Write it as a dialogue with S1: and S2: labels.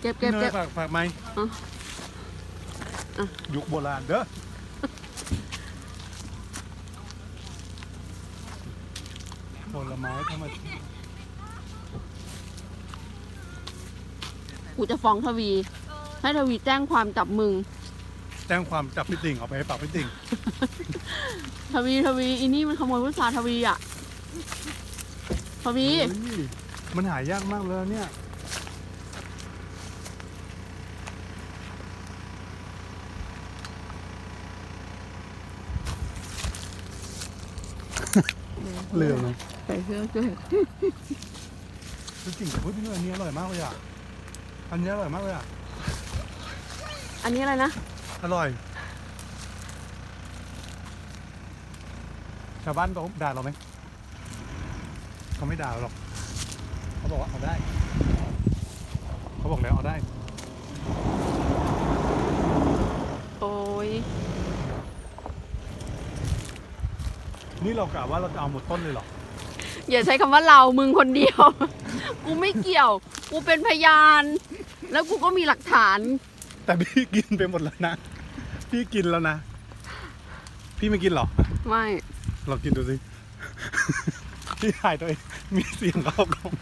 S1: เก็บเก็บ
S2: พี่
S1: เก็
S2: เน
S1: บ
S2: ยฝากฝากไหม
S1: อะอะ
S2: ยุคโบราณเด้อผลไม้ธรรมชาติ
S1: กูจะฟ้องทวี ให้ทวีแจ้งความจับมึง
S2: แจ้งความจับพี่ติ่งเอาไปให้ปากพี่ติ่ง
S1: ทวีทวีอีนี่มันขโมยพุทราทวีอะทวี
S2: เฮ้ยมันหายากมากเลยเนี่ย เรื่องนะ
S1: ใส่เสื้อด้วย
S2: พี่ติ่งกับพี่เนยอันนี้อร่อยมากเลยอะ อันนี้อร่อยมากเลยอะ
S1: อันนี้อะไรนะ
S2: อร่อย ชาวบ้านเขาด่าเราไหม เขาไม่ด่าเราหรอก เขาบอกว่าเอาได้ เขาบอกแล้วเอาได้
S1: โอ้ย
S2: นี่เรากะว่าเราจะเอาหมดต้นเลยเหรอ
S1: อย่าใช้คำว่าเรามึงคนเดียว กูไม่เกี่ยว กูเป็นพยาน แล้วกูก็มีหลักฐาน
S2: แต่พี่กินไปหมดแล้วนะ พี่กินแล้วนะ พี่ไม่กินเหรอ
S1: ไม่
S2: ลองกินดูสิ พี่ถ่ายตัวเองมีเสียงเข้ากล้อง